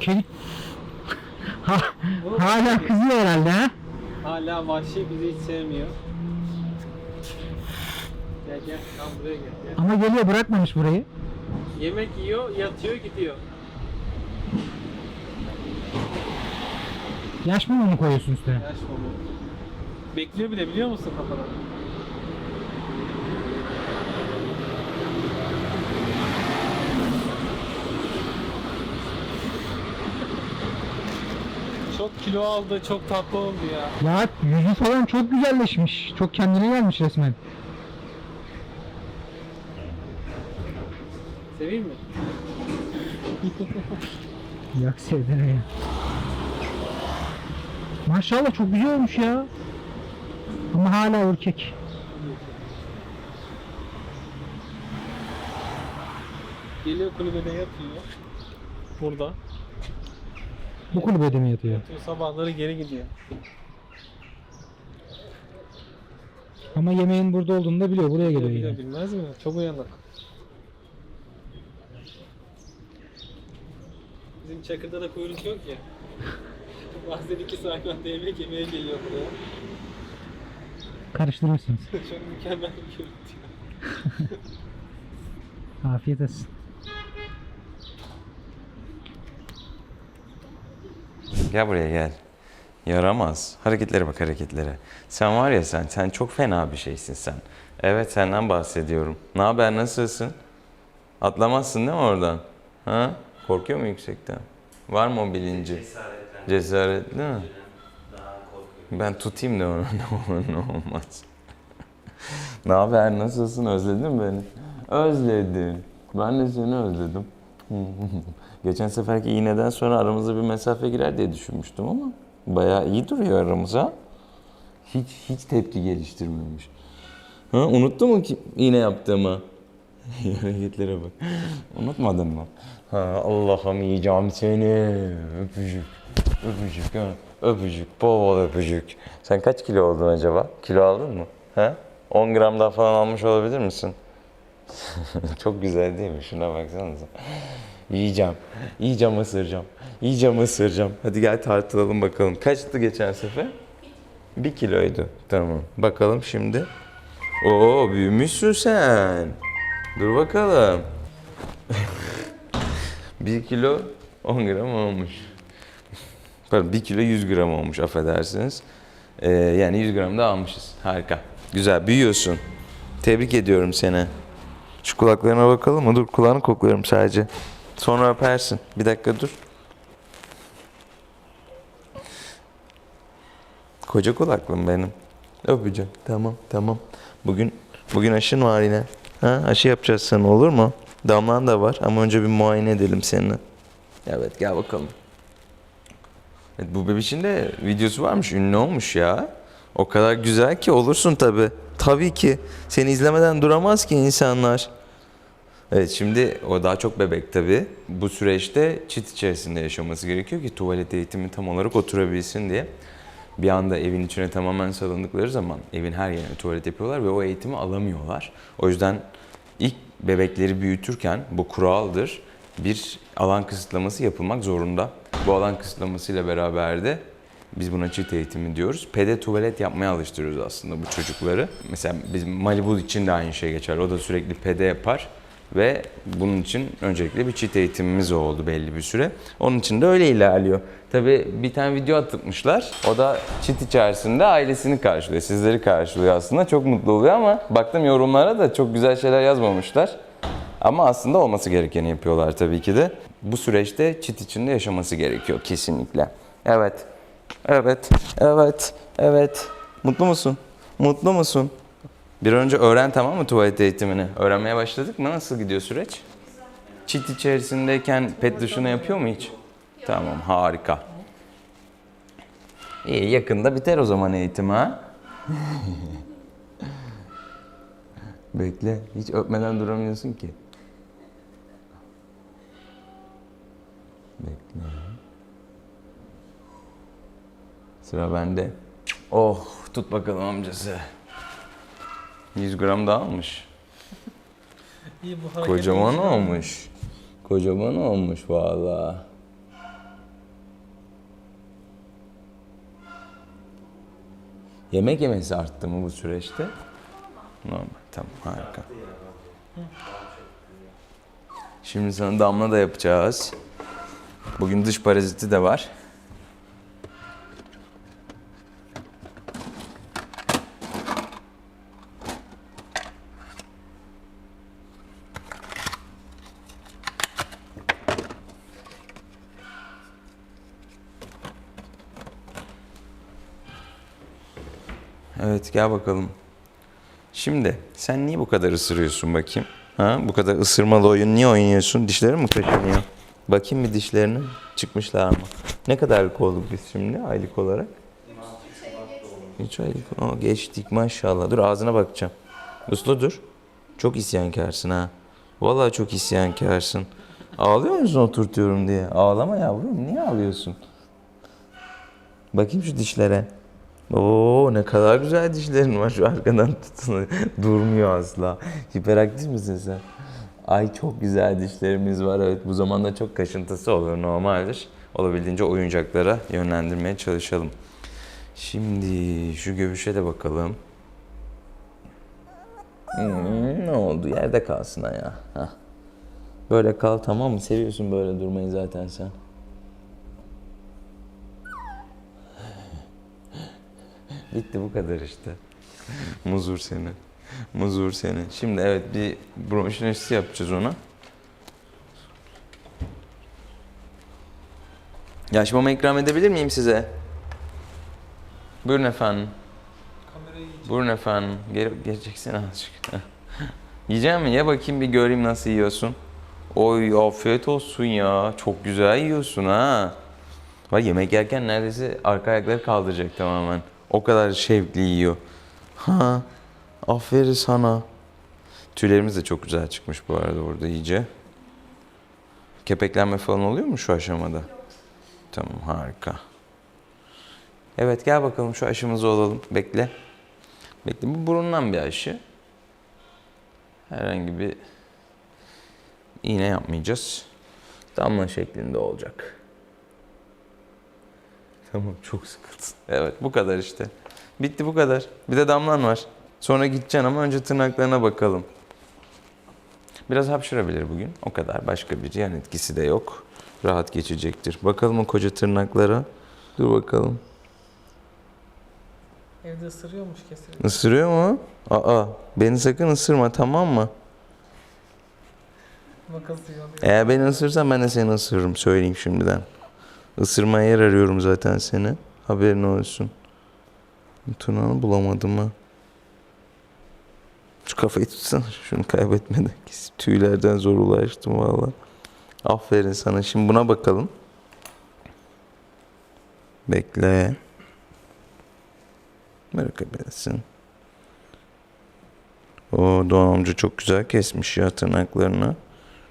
Kedi... Ha, hala kızıyor herhalde ha? Hala vahşi bizi hiç sevmiyor. Gel gel tam buraya gel. gel. Ama geliyor bırakmamış burayı. Yemek yiyor, yatıyor, gidiyor. Yaş mı onu koyuyorsun üstüne? Yaş mama. Bekliyor bile biliyor musun kafadan? Çok kilo aldı, çok tatlı oldu ya. Ya yüzü falan çok güzelleşmiş. Çok kendine gelmiş resmen. Seveyim mi? Yak sevdene ya. Maşallah çok güzel olmuş ya. Ama hala erkek. Geliyor kulübede yatıyor. Burada. Bu kulübede mi yatıyor? Yatıyor sabahları geri gidiyor. Ama yemeğin burada olduğunu da biliyor. Buraya geliyor Biliyor, yine. bilmez mi? Çok uyanık. Bizim Çakır'da da kuyruk yok ya. Bazen iki saat anda yemek yemeye geliyor buraya. Karıştırmışsınız. Çok mükemmel bir görüntü. Afiyet olsun. Gel buraya gel. Yaramaz. Hareketlere bak hareketlere. Sen var ya sen, sen çok fena bir şeysin sen. Evet senden bahsediyorum. Ne haber nasılsın? Atlamazsın değil mi oradan? Ha? Korkuyor mu yüksekten? Var mı o bilinci? Cesaretli mi? Ben tutayım da onu ne olmaz. ne haber nasılsın özledin mi beni? Özledim. Ben de seni özledim. Geçen seferki iğneden sonra aramızda bir mesafe girer diye düşünmüştüm ama bayağı iyi duruyor aramıza. Hiç hiç tepki geliştirmemiş. Ha, unuttun mu ki iğne yaptığımı? Hareketlere bak. Unutmadın mı? Ha, Allah'ım yiyeceğim seni. Öpücük. Öpücük ha. Öpücük. Bol bol öpücük. Sen kaç kilo oldun acaba? Kilo aldın mı? Ha? 10 gram daha falan almış olabilir misin? Çok güzel değil mi? Şuna baksanıza. Yiyeceğim. Yiyeceğim ısıracağım. Yiyeceğim ısıracağım. Hadi gel tartılalım bakalım. Kaçtı geçen sefer? Bir kiloydu. Tamam. Bakalım şimdi. Oo büyümüşsün sen. Dur bakalım. 1 kilo 10 gram olmuş. Pardon 1 kilo 100 gram olmuş affedersiniz. Ee, yani 100 gram da almışız. Harika. Güzel büyüyorsun. Tebrik ediyorum seni. Şu kulaklarına bakalım mı? Dur kulağını kokluyorum sadece. Sonra öpersin. Bir dakika dur. Koca kulaklım benim. Öpeceğim. Tamam tamam. Bugün bugün aşın var yine. Ha, aşı yapacağız sana olur mu? Damlan da var ama önce bir muayene edelim seninle. Evet gel bakalım. Evet, bu bebişin de videosu varmış. Ünlü olmuş ya. O kadar güzel ki olursun tabi. Tabii ki. Seni izlemeden duramaz ki insanlar. Evet şimdi o daha çok bebek tabii. Bu süreçte çit içerisinde yaşaması gerekiyor ki tuvalet eğitimi tam olarak oturabilsin diye. Bir anda evin içine tamamen salındıkları zaman evin her yerine tuvalet yapıyorlar ve o eğitimi alamıyorlar. O yüzden ilk bebekleri büyütürken bu kuraldır. Bir alan kısıtlaması yapılmak zorunda. Bu alan kısıtlamasıyla beraber de biz buna çift eğitimi diyoruz. Pede tuvalet yapmaya alıştırıyoruz aslında bu çocukları. Mesela bizim Malibu için de aynı şey geçer. O da sürekli pede yapar. Ve bunun için öncelikle bir çift eğitimimiz oldu belli bir süre. Onun için de öyle ilerliyor. Tabi bir tane video atmışlar. O da çit içerisinde ailesini karşılıyor, sizleri karşılıyor aslında. Çok mutlu oluyor ama baktım yorumlara da çok güzel şeyler yazmamışlar. Ama aslında olması gerekeni yapıyorlar tabii ki de. Bu süreçte çit içinde yaşaması gerekiyor kesinlikle. Evet. Evet. Evet. Evet. Mutlu musun? Mutlu musun? Bir önce öğren tamam mı tuvalet eğitimini? Öğrenmeye başladık mı? Nasıl gidiyor süreç? Çit içerisindeyken pet duşunu yapıyor mu hiç? Tamam harika. İyi yakında biter o zaman eğitim ha? Bekle hiç öpmeden duramıyorsun ki. Bekle. Sıra bende. Oh tut bakalım amcası. 100 gram daha almış. İyi bu Kocaman şey. olmuş. Kocaman olmuş valla. Yemek yemesi arttı mı bu süreçte? Normal. Tamam harika. Şimdi sana damla da yapacağız. Bugün dış paraziti de var. Evet gel bakalım. Şimdi sen niye bu kadar ısırıyorsun bakayım? Ha? Bu kadar ısırmalı oyun niye oynuyorsun? Dişlerin mi kaşınıyor? Bakayım bir dişlerini. Çıkmışlar mı? Ne kadarlık olduk biz şimdi aylık olarak? 3 aylık. Aa, geçtik maşallah. Dur ağzına bakacağım. Uslu dur. Çok isyankarsın ha. Vallahi çok isyankarsın. Ağlıyor musun oturtuyorum diye? Ağlama yavrum. Niye ağlıyorsun? Bakayım şu dişlere. Oo ne kadar güzel dişlerin var şu arkadan tutun. Durmuyor asla. Hiperaktif misin sen? Ay çok güzel dişlerimiz var. Evet bu zamanda çok kaşıntısı olur normaldir. Olabildiğince oyuncaklara yönlendirmeye çalışalım. Şimdi şu göbüşe de bakalım. Hmm, ne oldu? Yerde kalsın ha ya. Hah. Böyle kal tamam mı? Seviyorsun böyle durmayı zaten sen. Bitti bu kadar işte. Muzur seni. Muzur seni. Şimdi evet bir bronşinesti yapacağız ona. Yaşmama ikram edebilir miyim size? Buyurun efendim. Buyurun efendim. Gel, geleceksin azıcık. Yiyecek mi? Ye bakayım bir göreyim nasıl yiyorsun. Oy afiyet olsun ya. Çok güzel yiyorsun ha. Bak yemek yerken neredeyse arka ayakları kaldıracak tamamen. O kadar şevkli yiyor. Ha. Aferin sana. Tüylerimiz de çok güzel çıkmış bu arada orada iyice. Kepeklenme falan oluyor mu şu aşamada? Tamam harika. Evet gel bakalım şu aşımızı olalım. Bekle. Bekle bu burundan bir aşı. Herhangi bir iğne yapmayacağız. Damla şeklinde olacak. Tamam çok sıkıntı. Evet bu kadar işte. Bitti bu kadar. Bir de damlan var. Sonra gideceksin ama önce tırnaklarına bakalım. Biraz hapşırabilir bugün. O kadar. Başka bir yan etkisi de yok. Rahat geçecektir. Bakalım o koca tırnaklara. Dur bakalım. Evde ısırıyormuş kesin. Isırıyor mu? Aa, beni sakın ısırma tamam mı? Makas yiyor. Eğer beni ısırırsan ben de seni ısırırım söyleyeyim şimdiden. Isırmaya yer arıyorum zaten seni. Haberin olsun. Tırnağını bulamadım ha. Şu kafayı tutsana şunu kaybetmeden. Tüylerden zor ulaştım valla. Aferin sana. Şimdi buna bakalım. Bekle. Bırakabilirsin. O Doğan amca çok güzel kesmiş ya tırnaklarını.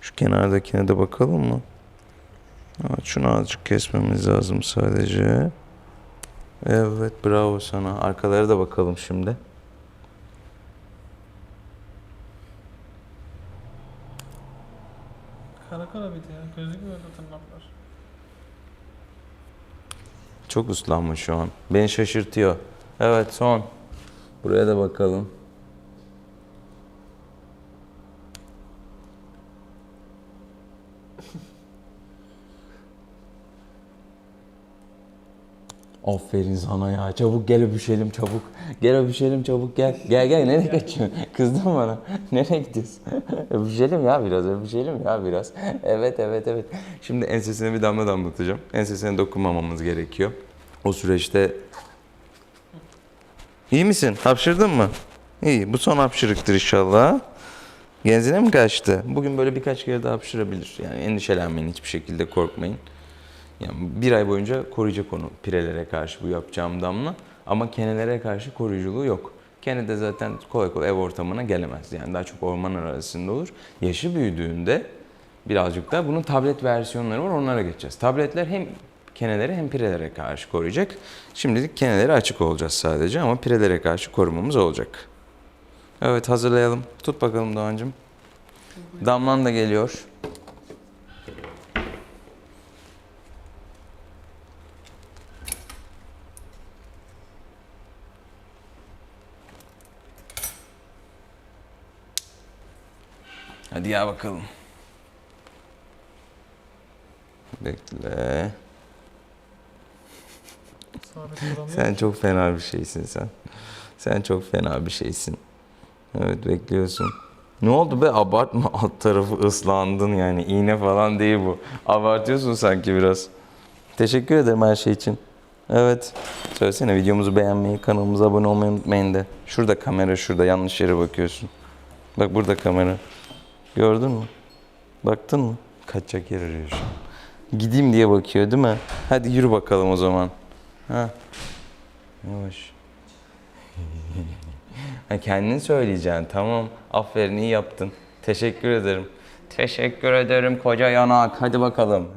Şu kenardakine de bakalım mı? Evet, şunu azıcık kesmemiz lazım sadece. Evet bravo sana. Arkalara da bakalım şimdi. Kara kara bir de ya. Gözükmüyor tırnaklar. Çok uslanmış şu an. Beni şaşırtıyor. Evet son. Buraya da bakalım. Aferin sana ya. Çabuk gel öpüşelim çabuk. Gel öpüşelim çabuk gel. Gel gel nereye kaçıyorsun? Kızdın bana. Nereye gidiyorsun? öpüşelim ya biraz öpüşelim ya biraz. Evet evet evet. Şimdi ensesine bir damla damlatacağım. Ensesine dokunmamamız gerekiyor. O süreçte İyi misin? Hapşırdın mı? İyi. Bu son hapşırıktır inşallah. Genzine mi kaçtı? Bugün böyle birkaç kere daha hapşırabilir. Yani endişelenmeyin. Hiçbir şekilde korkmayın. Yani bir ay boyunca koruyacak onu pirelere karşı bu yapacağım damla. Ama kenelere karşı koruyuculuğu yok. Kene de zaten kolay kolay ev ortamına gelemez. Yani daha çok orman arasında olur. Yaşı büyüdüğünde birazcık da bunun tablet versiyonları var. Onlara geçeceğiz. Tabletler hem kenelere hem pirelere karşı koruyacak. Şimdilik keneleri açık olacağız sadece ama pirelere karşı korumamız olacak. Evet hazırlayalım. Tut bakalım Doğancığım. Damlan da geliyor. Hadi ya bakalım. Bekle. Sen çok fena bir şeysin sen. Sen çok fena bir şeysin. Evet bekliyorsun. Ne oldu be abartma alt tarafı ıslandın yani iğne falan değil bu. Abartıyorsun sanki biraz. Teşekkür ederim her şey için. Evet. Söylesene videomuzu beğenmeyi, kanalımıza abone olmayı unutmayın de. Şurada kamera şurada yanlış yere bakıyorsun. Bak burada kamera. Gördün mü? Baktın mı? Kaçacak yer arıyor şu an. Gideyim diye bakıyor değil mi? Hadi yürü bakalım o zaman. Ha. Yavaş. ha, kendin söyleyeceksin. Tamam. Aferin iyi yaptın. Teşekkür ederim. Teşekkür ederim koca yanak. Hadi bakalım.